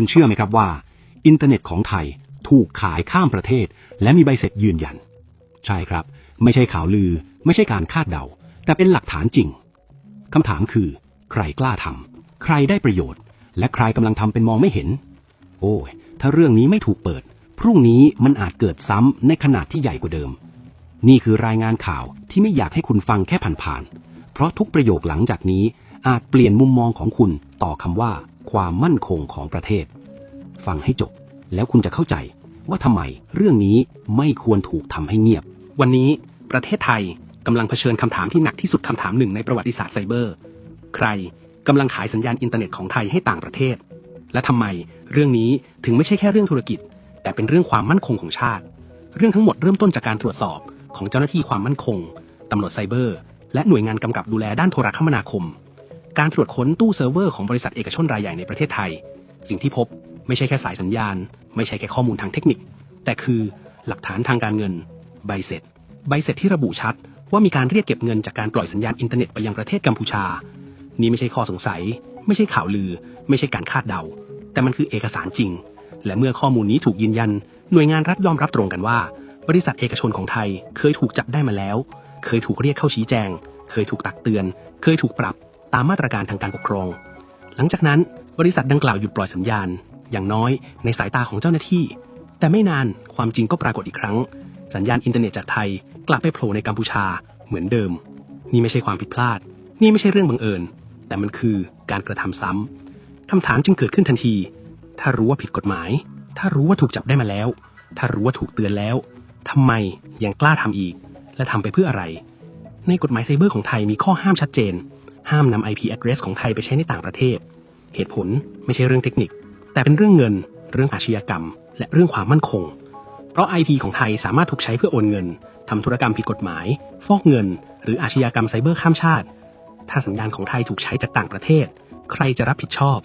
คุณเชื่อไหมครับว่า อินเทอร์เน็ตของไทยถูกขายข้ามประเทศ และมีใบเสร็จยืนยัน ใช่ครับ ไม่ใช่ข่าวลือ ไม่ใช่การคาดเดา แต่เป็นหลักฐานจริงคำถามคือ ใครกล้าทำใครได้ประโยชน์ และใครกำลังทำเป็นมองไม่เห็น โอ้ยถ้าเรื่องนี้ไม่ถูกเปิด พรุ่งนี้มันอาจเกิดซ้ำในขนาดที่ใหญ่กว่าเดิม นี่คือรายงานข่าวที่ไม่อยากให้คุณฟังแค่ผ่านๆเพราะทุกประโยคหลังจากนี้อาจเปลี่ยนมุมมองของคุณต่อคำว่า ความมั่นคงของประเทศ ฟังให้จบ แล้วคุณจะเข้าใจว่าทำไมเรื่องนี้ไม่ควรถูกทำให้เงียบ วันนี้ประเทศไทยกำลังเผชิญคำถามที่หนักที่สุดคำถามหนึ่งในประวัติศาสตร์ไซเบอร์ ใครกำลังขายสัญญาณอินเทอร์เน็ตของไทยให้ต่างประเทศ และทำไมเรื่องนี้ถึงไม่ใช่แค่เรื่องธุรกิจ แต่เป็นเรื่องความมั่นคงของชาติ เรื่องทั้งหมดเริ่มต้นจากการตรวจสอบของเจ้าหน้าที่ความมั่นคงตำรวจไซเบอร์ และหน่วยงานกำกับดูแลด้านโทรคมนาคม การตรวจค้นตู้เซิร์ฟเวอร์ของบริษัทเอกชนรายใหญ่ในประเทศไทย สิ่งที่พบไม่ใช่แค่สายสัญญาณ ไม่ใช่แค่ข้อมูลทางเทคนิค แต่คือหลักฐานทางการเงิน ใบเสร็จ ใบเสร็จที่ระบุชัด ว่ามีการเรียกเก็บเงินจากการปล่อยสัญญาณอินเทอร์เน็ตไปยังประเทศกัมพูชา นี่ไม่ใช่ข้อสงสัย ไม่ใช่ข่าวลือ ไม่ใช่การคาดเดา แต่มันคือเอกสารจริง และเมื่อข้อมูลนี้ถูกยืนยัน หน่วยงานรัฐยอมรับตรงกันว่า บริษัทเอกชนของไทยเคยถูกจับได้มาแล้ว เคยถูกเรียกเข้าชี้แจง เคยถูกตักเตือน เคยถูกปรับ ตามมาตรการทางการปกครอง หลังจากนั้นบริษัทดังกล่าวหยุดปล่อยสัญญาณ อย่างน้อยในสายตาของเจ้าหน้าที่ แต่ไม่นานความจริงก็ปรากฏอีกครั้ง สัญญาณอินเทอร์เน็ตจากไทย กลับไปโผล่ในกัมพูชาเหมือนเดิม นี่ไม่ใช่ความผิดพลาด นี่ไม่ใช่เรื่องบังเอิญ แต่มันคือการกระทำซ้ำคำถามจึงเกิดขึ้นทันที ถ้ารู้ว่าผิดกฎหมาย ถ้ารู้ว่าถูกจับได้มาแล้ว ถ้ารู้ว่าถูกเตือนแล้วทำไมยังกล้าทำอีก และทำไปเพื่ออะไร ในกฎหมายไซเบอร์ของไทยมีข้อห้ามชัดเจน ห้ามนำ IP address ของไทยไปใช้ในต่างประเทศ เหตุผลไม่ใช่เรื่องเทคนิค แต่เป็นเรื่องเงิน เรื่องอาชญากรรม และเรื่องความมั่นคง เพราะ IP ของไทยสามารถถูกใช้เพื่อโอนเงินทำธุรกรรมผิดกฎหมาย ฟอกเงิน หรืออาชญากรรมไซเบอร์ข้ามชาติ ถ้าสัญญาณของไทยถูกใช้จากต่างประเทศ ใครจะรับผิดชอบ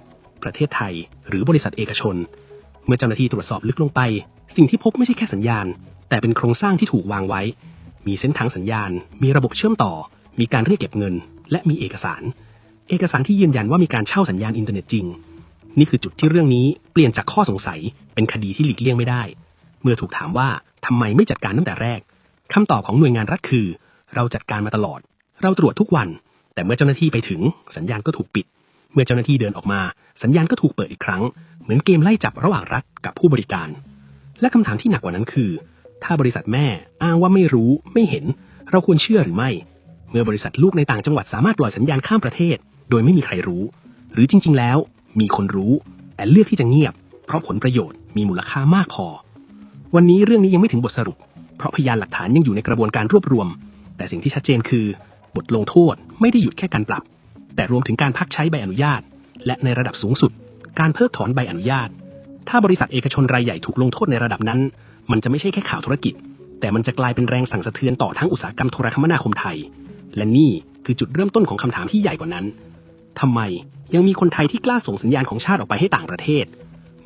ประเทศไทย หรือบริษัทเอกชน เมื่อเจ้าหน้าที่ตรวจสอบลึกลงไป สิ่งที่พบไม่ใช่แค่สัญญาณ แต่เป็นโครงสร้างที่ถูกวางไว้ มีเส้นทางสัญญาณ มีระบบเชื่อมต่อ มีการเรียกเก็บเงิน และมีเอกสาร เอกสารที่ยืนยันว่ามีการเช่าสัญญาณอินเทอร์เน็ตจริง นี่คือจุดที่เรื่องนี้เปลี่ยนจากข้อสงสัยเป็นคดีที่หลีกเลี่ยงไม่ได้ เมื่อถูกถามว่าทำไมไม่จัดการตั้งแต่แรกคำตอบของหน่วยงานรัฐคือ เราจัดการมาตลอด เราตรวจทุกวัน แต่เมื่อเจ้าหน้าที่ไปถึงสัญญาณก็ถูกปิด เมื่อเจ้าหน้าที่เดินออกมา สัญญาณก็ถูกเปิดอีกครั้ง เหมือนเกมไล่จับระหว่างรัฐกับผู้บริการ และคำถามที่หนักกว่านั้นคือ ถ้าบริษัทแม่อ้างว่าไม่รู้ไม่เห็น เราควรเชื่อหรือไม่ เมื่อบริษัทลูกในต่างจังหวัดสามารถปล่อยสัญญาณข้ามประเทศ โดยไม่มีใครรู้ หรือจริง ๆ แล้ว มีคนรู้ แต่เลือกที่จะเงียบ เพราะผลประโยชน์มีมูลค่ามากพอ วันนี้เรื่องนี้ยังไม่ถึงบทสรุป เพราะพยานหลักฐานยังอยู่ในกระบวนการรวบรวม แต่สิ่งที่ชัดเจนคือ บทลงโทษไม่ได้หยุดแค่การปรับ แต่รวมถึงการพักใช้ใบอนุญาต และในระดับสูงสุด การเพิกถอนใบอนุญาต ถ้าบริษัทเอกชนรายใหญ่ถูกลงโทษในระดับนั้น มันจะไม่ใช่แค่ข่าวธุรกิจ แต่มันจะกลายเป็นแรงสั่งสะเทือนต่อทั้งอุตสาหกรรมโทรคมนาคมไทย และนี่คือจุดเริ่มต้นของคำถามที่ใหญ่กว่านั้นทำไมยังมีคนไทยที่กล้าส่งสัญญาณของชาติออกไปให้ต่างประเทศ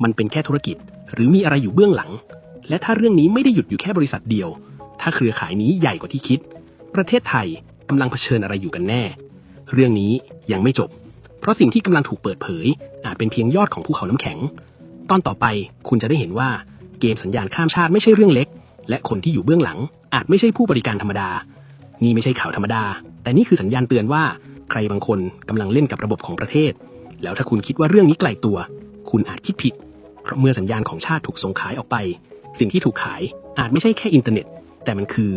มันเป็นแค่ธุรกิจหรือมีอะไรอยู่เบื้องหลัง และถ้าเรื่องนี้ไม่ได้หยุดอยู่แค่บริษัทเดียว ถ้าเครือข่ายนี้ใหญ่กว่าที่คิด ประเทศไทยกำลังเผชิญอะไรอยู่กันแน่ เรื่องนี้ยังไม่จบ เพราะสิ่งที่กำลังถูกเปิดเผย อาจเป็นเพียงยอดของภูเขาน้ำแข็ง ตอนต่อไปคุณจะได้เห็นว่าเกมสัญญาณข้ามชาติไม่ใช่เรื่องเล็ก และคนที่อยู่เบื้องหลังอาจไม่ใช่ผู้บริการธรรมดา นี่ไม่ใช่ข่าวธรรมดา แต่นี่คือสัญญาณเตือนว่าใครบางคนกำลังเล่นกับระบบของประเทศ แล้วถ้าคุณคิดว่าเรื่องนี้ไกลตัว คุณอาจคิดผิด เพราะเมื่อสัญญาณของชาติถูกส่งขายออกไป สิ่งที่ถูกขายอาจไม่ใช่แค่อินเทอร์เน็ต แต่มันคือ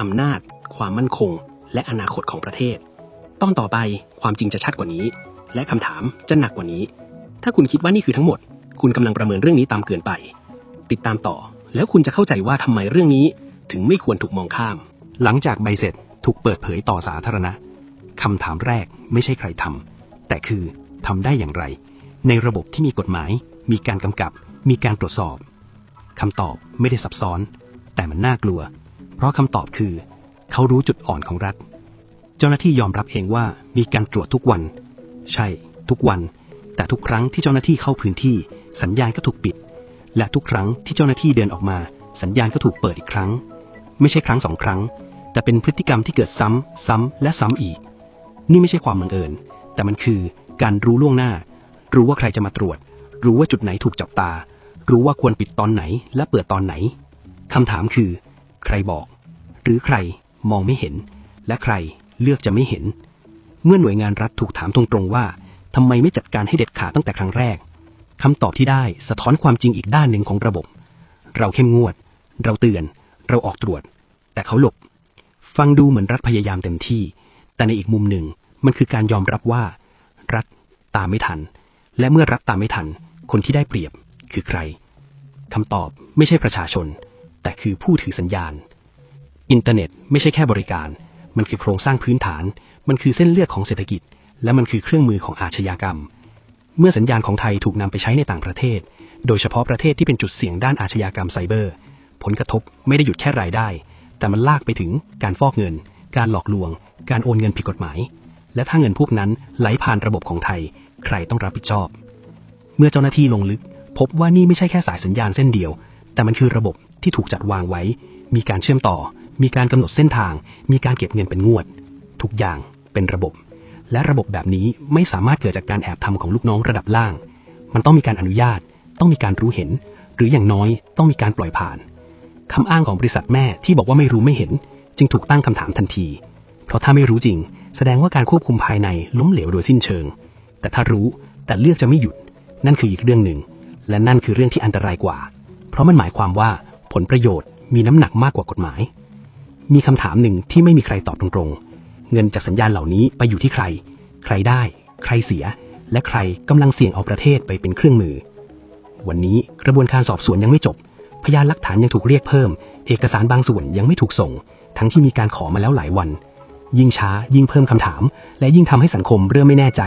อำนาจ ความมั่นคง และอนาคตของประเทศตอนต่อไปความจริงจะชัดกว่านี้ และคำถามจะหนักกว่านี้ ถ้าคุณคิดว่านี่คือทั้งหมด คุณกำลังประเมินเรื่องนี้ตามเกินไป ติดตามต่อ แล้วคุณจะเข้าใจว่าทำไมเรื่องนี้ ถึงไม่ควรถูกมองข้าม หลังจากใบเสร็จ ถูกเปิดเผยต่อสาธารณะคำถามแรกไม่ใช่ใครทำแต่คือทำได้อย่างไร ในระบบที่มีกฎหมาย มีการกำกับ มีการตรวจสอบคำตอบไม่ได้ซับซ้อน แต่มันน่ากลัว เพราะคำตอบคือ เขารู้จุดอ่อนของรัฐ เจ้าหน้าที่ยอมรับเองว่ามีการตรวจทุกวัน ใช่ ทุกวัน แต่ทุกครั้งที่เจ้าหน้าที่เข้าพื้นที่ สัญญาณก็ถูกปิด และทุกครั้งที่เจ้าหน้าที่เดินออกมา สัญญาณก็ถูกเปิดอีกครั้ง ไม่ใช่ครั้งสองครั้ง แต่เป็นพฤติกรรมที่เกิดซ้ำ ซ้ำ และซ้ำอีก นี่ไม่ใช่ความบังเอิญ แต่มันคือการรู้ล่วงหน้า รู้ว่าใครจะมาตรวจ รู้ว่าจุดไหนถูกจับตา รู้ว่าควรปิดตอนไหนและเปิดตอนไหนคำถามคือ ใครบอก หรือใครมองไม่เห็น และใครเลือกจะไม่เห็น เมื่อหน่วยงานรัฐถูกถามตรงๆว่าทำไมไม่จัดการให้เด็ดขาดตั้งแต่ครั้งแรกคำตอบที่ได้สะท้อนความจริงอีกด้านหนึ่งของระบบ เราเข้มงวด เราเตือน เราออกตรวจ แต่เขาหลบ ฟังดูเหมือนรัฐพยายามเต็มที่ แต่ในอีกมุมหนึ่งมันคือการยอมรับว่า รัฐตามไม่ทัน และเมื่อรัฐตามไม่ทัน คนที่ได้เปรียบคือใครคำตอบไม่ใช่ประชาชน แต่คือผู้ถือสัญญาณ อินเทอร์เน็ตไม่ใช่แค่บริการ มันคือโครงสร้างพื้นฐาน มันคือเส้นเลือดของเศรษฐกิจ และมันคือเครื่องมือของอาชญากรรม เมื่อสัญญาณของไทยถูกนำไปใช้ในต่างประเทศ โดยเฉพาะประเทศที่เป็นจุดเสี่ยงด้านอาชญากรรมไซเบอร์ ผลกระทบไม่ได้หยุดแค่รายได้ แต่มันลากไปถึงการฟอกเงิน การหลอกลวง การโอนเงินผิดกฎหมาย และถ้าเงินพวกนั้นไหลผ่านระบบของไทย ใครต้องรับผิดชอบ เมื่อเจ้าหน้าที่ลงลึก พบว่านี่ไม่ใช่แค่สายสัญญาณเส้นเดียว แต่มันคือระบบที่ถูกจัดวางไว้ มีการเชื่อมต่อ มีการกำหนดเส้นทาง มีการเก็บเงินเป็นงวด ทุกอย่างเป็นระบบ และระบบแบบนี้ไม่สามารถเกิดจากการแอบทำของลูกน้องระดับล่าง มันต้องมีการอนุญาต ต้องมีการรู้เห็น หรืออย่างน้อยต้องมีการปล่อยผ่าน คำอ้างของบริษัทแม่ที่บอกว่าไม่รู้ไม่เห็น จึงถูกตั้งคำถามทันที เพราะถ้าไม่รู้จริง แสดงว่าการควบคุมภายในล้มเหลวโดยสิ้นเชิง แต่ถ้ารู้แต่เลือกจะไม่หยุด นั่นคืออีกเรื่องหนึ่ง และนั่นคือเรื่องที่อันตรายกว่า เพราะมันหมายความว่าผลประโยชน์มีน้ำหนักมากกว่ากฎหมาย มีคำถามหนึ่งที่ไม่มีใครตอบตรงๆ เงินจากสัญญาณเหล่านี้ไปอยู่ที่ใคร ใครได้ ใครเสีย และใครกำลังเสี่ยงเอาประเทศไปเป็นเครื่องมือ วันนี้กระบวนการสอบสวนยังไม่จบ พยานหลักฐานยังถูกเรียกเพิ่ม เอกสารบางส่วนยังไม่ถูกส่ง ทั้งที่มีการขอมาแล้วหลายวัน ยิ่งช้ายิ่งเพิ่มคำถาม และยิ่งทำให้สังคมเริ่มไม่แน่ใจ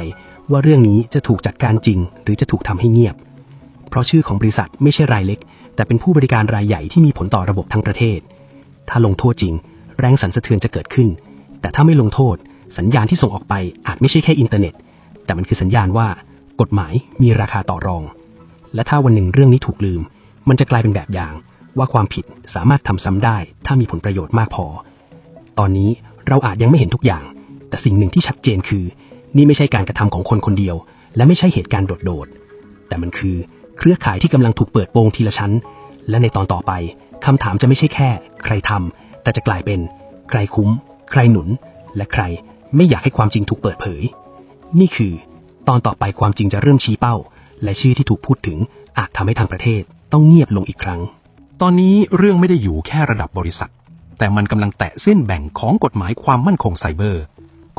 ว่าเรื่องนี้จะถูกจัดการจริง หรือจะถูกทำให้เงียบ เพราะชื่อของบริษัทไม่ใช่รายเล็ก แต่เป็นผู้บริการรายใหญ่ที่มีผลต่อระบบทั้งประเทศ ถ้าลงโทษจริง แรงสั่นสะเทือนจะเกิดขึ้น แต่ถ้าไม่ลงโทษ สัญญาณที่ส่งออกไปอาจไม่ใช่แค่อินเทอร์เน็ต แต่มันคือสัญญาณว่ากฎหมายมีราคาต่อรอง และถ้าวันหนึ่งเรื่องนี้ถูกลืม มันจะกลายเป็นแบบอย่างว่าความผิดสามารถทำซ้ำได้ ถ้ามีผลประโยชน์มากพอ ตอนนี้เราอาจยังไม่เห็นทุกอย่าง แต่สิ่งหนึ่งที่ชัดเจนคือ นี่ไม่ใช่การกระทำของคนคนเดียว และไม่ใช่เหตุการณ์โดดๆแต่มันคือเครือข่ายที่กำลังถูกเปิดโปงทีละชั้น และในตอนต่อไปคำถามจะไม่ใช่แค่ ใครทำแต่จะกลายเป็น ใครคุ้ม ใครหนุน และใครไม่อยากให้ความจริงถูกเปิดเผย นี่คือ ตอนต่อไปความจริงจะเริ่มชี้เป้า และชื่อที่ถูกพูดถึงอาจทำให้ทางประเทศ ต้องเงียบลงอีกครั้ง ตอนนี้เรื่องไม่ได้อยู่แค่ระดับบริษัท แต่มันกำลังแตะเส้นแบ่งของกฎหมายความมั่นคงไซเบอร์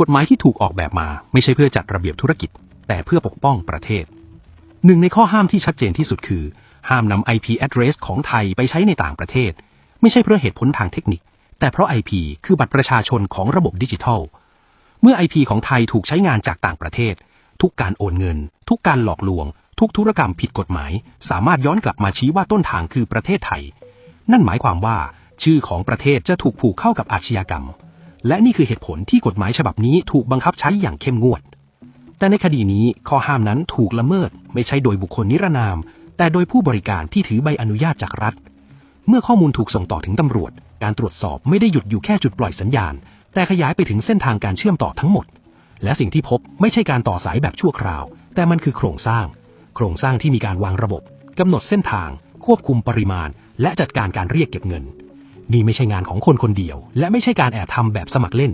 กฎหมายที่ถูกออกแบบมาไม่ใช่เพื่อจัดระเบียบธุรกิจ แต่เพื่อปกป้องประเทศ หนึ่งในข้อห้ามที่ชัดเจนที่สุดคือ ห้ามนำ IP address ของไทยไปใช้ในต่างประเทศ ไม่ใช่เพราะเหตุผลทางเทคนิค แต่เพราะ IP คือบัตรประชาชนของระบบดิจิทัล เมื่อ IP ของไทยถูกใช้งานจากต่างประเทศ ทุกการโอนเงิน ทุกการหลอกลวง ทุกธุรกรรมผิดกฎหมาย สามารถย้อนกลับมาชี้ว่าต้นทางคือประเทศไทย นั่นหมายความว่า ชื่อของประเทศจะถูกผูกเข้ากับอาชญากรรม และนี่คือเหตุผลที่กฎหมายฉบับนี้ถูกบังคับใช้อย่างเข้มงวด แต่ในคดีนี้ข้อห้ามนั้นถูกละเมิด ไม่ใช่โดยบุคคลนิรนาม แต่โดยผู้บริการที่ถือใบอนุญาตจากรัฐ เมื่อข้อมูลถูกส่งต่อถึงตำรวจ การตรวจสอบไม่ได้หยุดอยู่แค่จุดปล่อยสัญญาณ แต่ขยายไปถึงเส้นทางการเชื่อมต่อทั้งหมด และสิ่งที่พบไม่ใช่การต่อสายแบบชั่วคราว แต่มันคือโครงสร้าง โครงสร้างที่มีการวางระบบกำหนดเส้นทาง ควบคุมปริมาณ และจัดการการเรียกเก็บเงิน นี่ไม่ใช่งานของคนคนเดียว และไม่ใช่การแอบทำแบบสมัครเล่น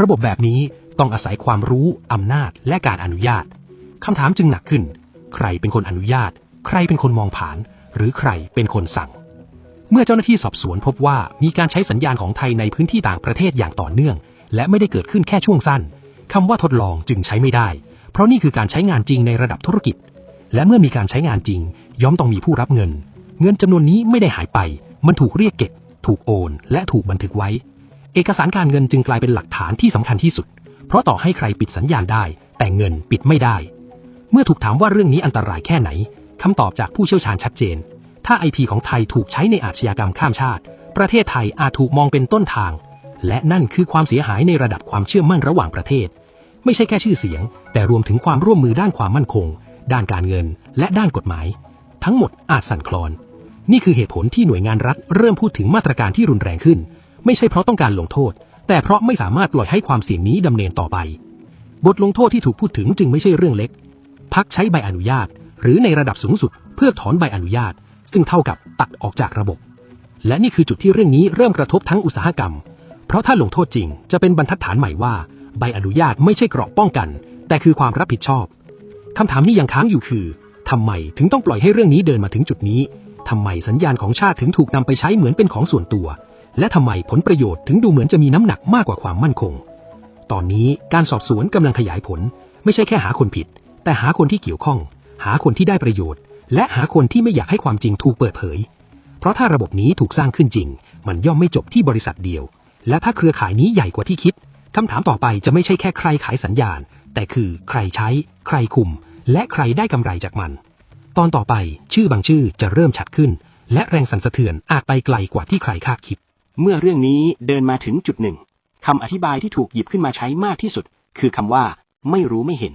ระบบแบบนี้ต้องอาศัยความรู้อำนาจ และการอนุญาตคำถามจึงหนักขึ้น ใครเป็นคนอนุญาต ใครเป็นคนมองผ่าน หรือใครเป็นคนสั่ง เมื่อเจ้าหน้าที่สอบสวนพบว่ามีการใช้สัญญาณของไทยในพื้นที่ต่างประเทศอย่างต่อเนื่อง และไม่ได้เกิดขึ้นแค่ช่วงสั้นคำว่าทดลองจึงใช้ไม่ได้ เพราะนี่คือการใช้งานจริงในระดับธุรกิจ และเมื่อมีการใช้งานจริง ย่อมต้องมีผู้รับเงิน เงินจำนวนนี้ไม่ได้หายไป มันถูกเรียกเก็บ ถูกโอน และถูกบันทึกไว้ เอกสารการเงินจึงกลายเป็นหลักฐานที่สำคัญที่สุด เพราะต่อให้ใครปิดสัญญาณได้ แต่เงินปิดไม่ได้ เมื่อถูกถามว่าเรื่องนี้อันตรายแค่ไหนคำตอบจากผู้เชี่ยวชาญชัดเจน ถ้าไอพีของไทยถูกใช้ในอาชญากรรมข้ามชาติ ประเทศไทยอาจถูกมองเป็นต้นทาง และนั่นคือความเสียหายในระดับความเชื่อมั่นระหว่างประเทศ ไม่ใช่แค่ชื่อเสียง แต่รวมถึงความร่วมมือด้านความมั่นคง ด้านการเงิน และด้านกฎหมาย ทั้งหมดอาจสั่นคลอน นี่คือเหตุผลที่หน่วยงานรัฐเริ่มพูดถึงมาตรการที่รุนแรงขึ้น ไม่ใช่เพราะต้องการลงโทษ แต่เพราะไม่สามารถปล่อยให้ความเสี่ยงนี้ดำเนินต่อไป บทลงโทษที่ถูกพูดถึงจึงไม่ใช่เรื่องเล็ก พักใช้ใบอนุญาต หรือในระดับสูงสุด เพื่อถอนใบอนุญาต ซึ่งเท่ากับตัดออกจากระบบ และนี่คือจุดที่เรื่องนี้เริ่มกระทบทั้งอุตสาหกรรม เพราะถ้าลงโทษจริงจะเป็นบรรทัดฐานใหม่ว่า ใบอนุญาตไม่ใช่เกราะป้องกัน แต่คือความรับผิดชอบ คำถามที่ยังค้างอยู่คือทำไมถึงต้องปล่อยให้เรื่องนี้เดินมาถึงจุดนี้ทำไมสัญญาณของชาติถึงถูกนำไปใช้เหมือนเป็นของส่วนตัว และทำไมผลประโยชน์ถึงดูเหมือนจะมีน้ำหนักมากกว่าความมั่นคง ตอนนี้การสอบสวนกำลังขยายผล ไม่ใช่แค่หาคนผิด แต่หาคนที่เกี่ยวข้อง หาคนที่ได้ประโยชน์ และหาคนที่ไม่อยากให้ความจริงถูกเปิดเผย เพราะถ้าระบบนี้ถูกสร้างขึ้นจริง มันย่อมไม่จบที่บริษัทเดียว และถ้าเครือข่ายนี้ใหญ่กว่าที่คิดคำถามต่อไปจะไม่ใช่แค่ใครขายสัญญาณ แต่คือใครใช้ ใครคุม และใครได้กำไรจากมัน ตอนต่อไปชื่อบางชื่อจะเริ่มชัดขึ้น และแรงสั่นสะเทือนอาจไปไกลกว่าที่ใครคาดคิด เมื่อเรื่องนี้เดินมาถึงจุดหนึ่งคำอธิบายที่ถูกหยิบขึ้นมาใช้มากที่สุด คือคำว่า ไม่รู้ไม่เห็น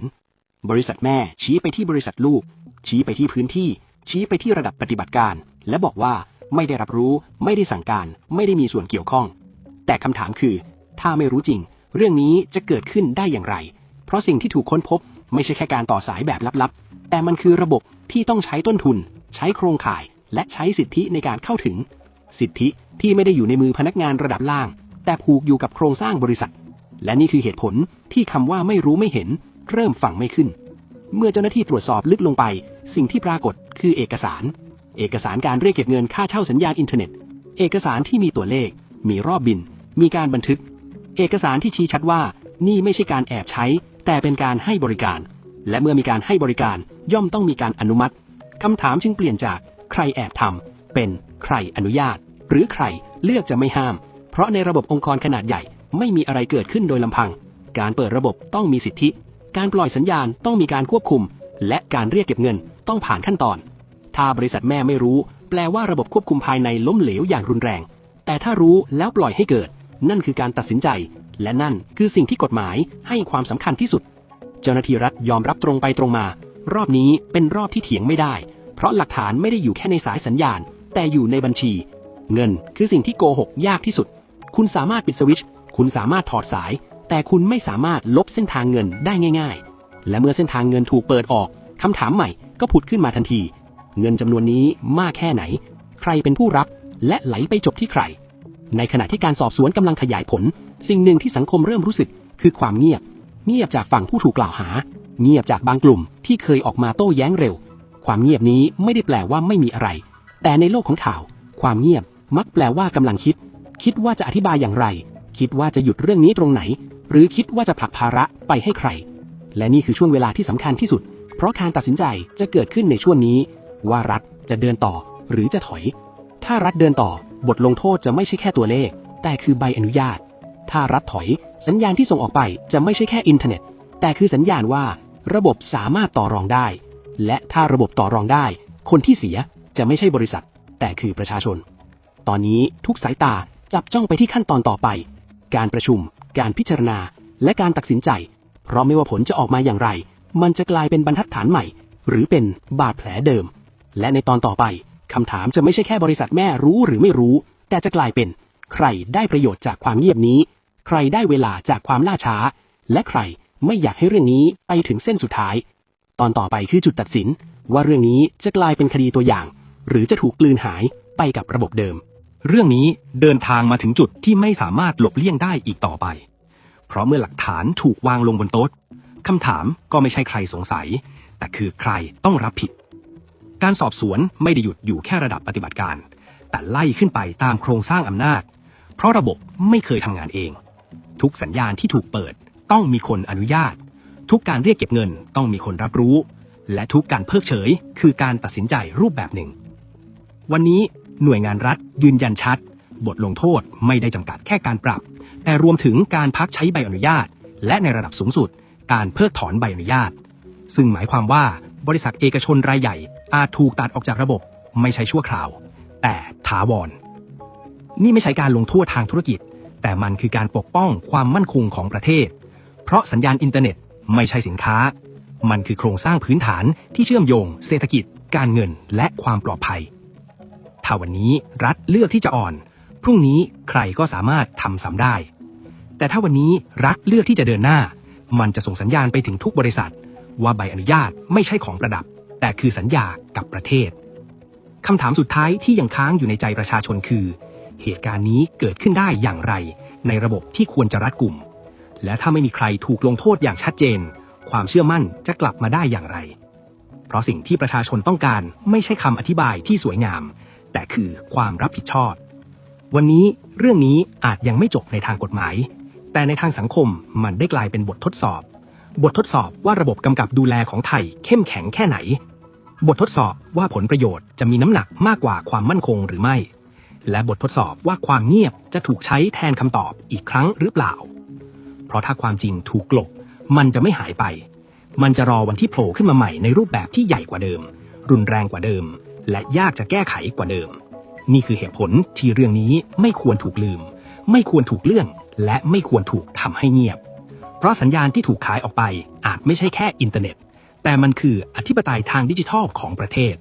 บริษัทแม่ชี้ไปที่บริษัทลูก ชี้ไปที่พื้นที่ ชี้ไปที่ระดับปฏิบัติการ และบอกว่าไม่ได้รับรู้ ไม่ได้สั่งการ ไม่ได้มีส่วนเกี่ยวข้อง แต่คำถามคือ ถ้าไม่รู้จริง เรื่องนี้จะเกิดขึ้นได้อย่างไร เพราะสิ่งที่ถูกค้นพบไม่ใช่แค่การต่อสายแบบลับๆ แต่มันคือระบบที่ต้องใช้ต้นทุน ใช้โครงข่าย และใช้สิทธิในการเข้าถึง สิทธิที่ไม่ได้อยู่ในมือพนักงานระดับล่าง แต่ผูกอยู่กับโครงสร้างบริษัท และนี่คือเหตุผลที่คำว่าไม่รู้ไม่เห็น เริ่มฟังไม่ขึ้น เมื่อเจ้าหน้าที่ตรวจสอบลึกลงไป สิ่งที่ปรากฏคือเอกสาร เอกสารการเรียกเก็บเงินค่าเช่าสัญญาณอินเทอร์เน็ต เอกสารที่มีตัวเลข มีรอบบิน มีการบันทึก เอกสารที่ชี้ชัดว่านี่ไม่ใช่การแอบใช้ แต่เป็นการให้บริการ และเมื่อมีการให้บริการย่อมต้องมีการอนุมัติคำถามจึงเปลี่ยนจากใครแอบทำเป็นใครอนุญาต หรือใครเลือกจะไม่ห้าม เพราะในระบบองค์กรขนาดใหญ่ไม่มีอะไรเกิดขึ้นโดยลำพัง การเปิดระบบต้องมีสิทธิ การปล่อยสัญญาณต้องมีการควบคุม และการเรียกเก็บเงินต้องผ่านขั้นตอน ถ้าบริษัทแม่ไม่รู้ แปลว่าระบบควบคุมภายในล้มเหลวอย่างรุนแรง แต่ถ้ารู้แล้วปล่อยให้เกิด นั่นคือการตัดสินใจ และนั่นคือสิ่งที่กฎหมายให้ความสำคัญที่สุด เจ้าหน้าที่รัฐยอมรับตรงไปตรงมา รอบนี้เป็นรอบที่เถียงไม่ได้ เพราะหลักฐานไม่ได้อยู่แค่ในสายสัญญาณ แต่อยู่ในบัญชี เงินคือสิ่งที่โกหกยากที่สุด คุณสามารถปิดสวิตช์คุณสามารถถอดสาย แต่คุณไม่สามารถลบเส้นทางเงินได้ง่าย ๆ และเมื่อเส้นทางเงินถูกเปิดออกคำถามใหม่ก็ผุดขึ้นมาทันที เงินจำนวนนี้มากแค่ไหน ใครเป็นผู้รับ และไหลไปจบที่ใคร ในขณะที่การสอบสวนกำลังขยายผล สิ่งหนึ่งที่สังคมเริ่มรู้สึกคือความเงียบ เงียบจากฝั่งผู้ถูกกล่าวหา เงียบจากบางกลุ่มที่เคยออกมาโต้แย้งเร็ว ความเงียบนี้ไม่ได้แปลว่าไม่มีอะไร แต่ในโลกของข่าว ความเงียบมักแปลว่ากำลังคิด คิดว่าจะอธิบายอย่างไร คิดว่าจะหยุดเรื่องนี้ตรงไหน หรือคิดว่าจะผลักภาระไปให้ใคร และนี่คือช่วงเวลาที่สำคัญที่สุด เพราะการตัดสินใจจะเกิดขึ้นในช่วงนี้ ว่ารัฐจะเดินต่อหรือจะถอย ถ้ารัฐเดินต่อบทลงโทษจะไม่ใช่แค่ตัวเลข แต่คือใบอนุญาต ถ้ารัฐถอย สัญญาณที่ส่งออกไปจะไม่ใช่แค่อินเทอร์เน็ต แต่คือสัญญาณว่าระบบสามารถต่อรองได้ และถ้าระบบต่อรองได้ คนที่เสียจะไม่ใช่บริษัท แต่คือประชาชน ตอนนี้ทุกสายตาจับจ้องไปที่ขั้นตอนต่อไป การประชุม การพิจารณา และการตัดสินใจ เพราะไม่ว่าผลจะออกมาอย่างไร มันจะกลายเป็นบรรทัดฐานใหม่ หรือเป็นบาดแผลเดิม และในตอนต่อไปคำถามจะไม่ใช่แค่บริษัทแม่รู้หรือไม่รู้ แต่จะกลายเป็นใครได้ประโยชน์จากความเงียบนี้ ใครได้เวลาจากความล่าช้า และใครไม่อยากให้เรื่องนี้ไปถึงเส้นสุดท้าย ตอนต่อไปคือจุดตัดสิน ว่าเรื่องนี้จะกลายเป็นคดีตัวอย่าง หรือจะถูกกลืนหายไปกับระบบเดิม เรื่องนี้เดินทางมาถึงจุดที่ไม่สามารถหลบเลี่ยงได้อีกต่อไป เพราะเมื่อหลักฐานถูกวางลงบนโต๊ะคำถามก็ไม่ใช่ใครสงสัย แต่คือใครต้องรับผิด การสอบสวนไม่ได้หยุดอยู่แค่ระดับปฏิบัติการ แต่ไล่ขึ้นไปตามโครงสร้างอำนาจ เพราะระบบไม่เคยทำงานเอง ทุกสัญญาณที่ถูกเปิดต้องมีคนอนุญาต ทุกการเรียกเก็บเงินต้องมีคนรับรู้ และทุกการเพิกเฉย คือการตัดสินใจรูปแบบหนึ่ง วันนี้หน่วยงานรัฐยืนยันชัด บทลงโทษไม่ได้จำกัดแค่การปรับ แต่รวมถึงการพักใช้ใบอนุญาต และในระดับสูงสุด การเพิกถอนใบอนุญาต ซึ่งหมายความว่าบริษัทเอกชนรายใหญ่ อาจถูกตัดออกจากระบบ ไม่ใช่ชั่วคราว แต่ถาวร นี่ไม่ใช่การลงโทษทางธุรกิจ แต่มันคือการปกป้องความมั่นคงของประเทศ เพราะสัญญาณอินเทอร์เน็ตไม่ใช่สินค้า มันคือโครงสร้างพื้นฐานที่เชื่อมโยง เศรษฐกิจ การเงิน และความปลอดภัย ถ้าวันนี้รัฐเลือกที่จะอ่อน พรุ่งนี้ใครก็สามารถทำซ้ำได้ แต่ถ้าวันนี้รัฐเลือกที่จะเดินหน้า มันจะส่งสัญญาณไปถึงทุกบริษัท ว่าใบอนุญาตไม่ใช่ของประดับ แต่คือสัญญากับประเทศคำถามสุดท้ายที่ยังค้างอยู่ในใจประชาชนคือ เหตุการณ์นี้เกิดขึ้นได้อย่างไร ในระบบที่ควรจะรัดกุม และถ้าไม่มีใครถูกลงโทษอย่างชัดเจน ความเชื่อมั่นจะกลับมาได้อย่างไร เพราะสิ่งที่ประชาชนต้องการไม่ใช่คำอธิบายที่สวยงาม แต่คือความรับผิดชอบ วันนี้เรื่องนี้อาจยังไม่จบในทางกฎหมาย แต่ในทางสังคมมันได้กลายเป็นบททดสอบ บททดสอบว่าระบบกำกับดูแลของไทยเข้มแข็งแค่ไหน บททดสอบว่าผลประโยชน์จะมีน้ำหนักมากกว่าความมั่นคงหรือไม่ และบททดสอบว่าความเงียบจะถูกใช้แทนคำตอบอีกครั้งหรือเปล่า เพราะถ้าความจริงถูกกลบ มันจะไม่หายไป มันจะรอวันที่โผล่ขึ้นมาใหม่ในรูปแบบที่ใหญ่กว่าเดิม รุนแรงกว่าเดิม และยากจะแก้ไขกว่าเดิม นี่คือเหตุผลที่เรื่องนี้ไม่ควรถูกลืม ไม่ควรถูกเลื่อนและไม่ควรถูกทำให้เงียบ เพราะสัญญาณที่ถูกขายออกไปอาจไม่ใช่แค่อินเทอร์เน็ต แต่มันคืออธิปไตยทางดิจิทัลของประเทศ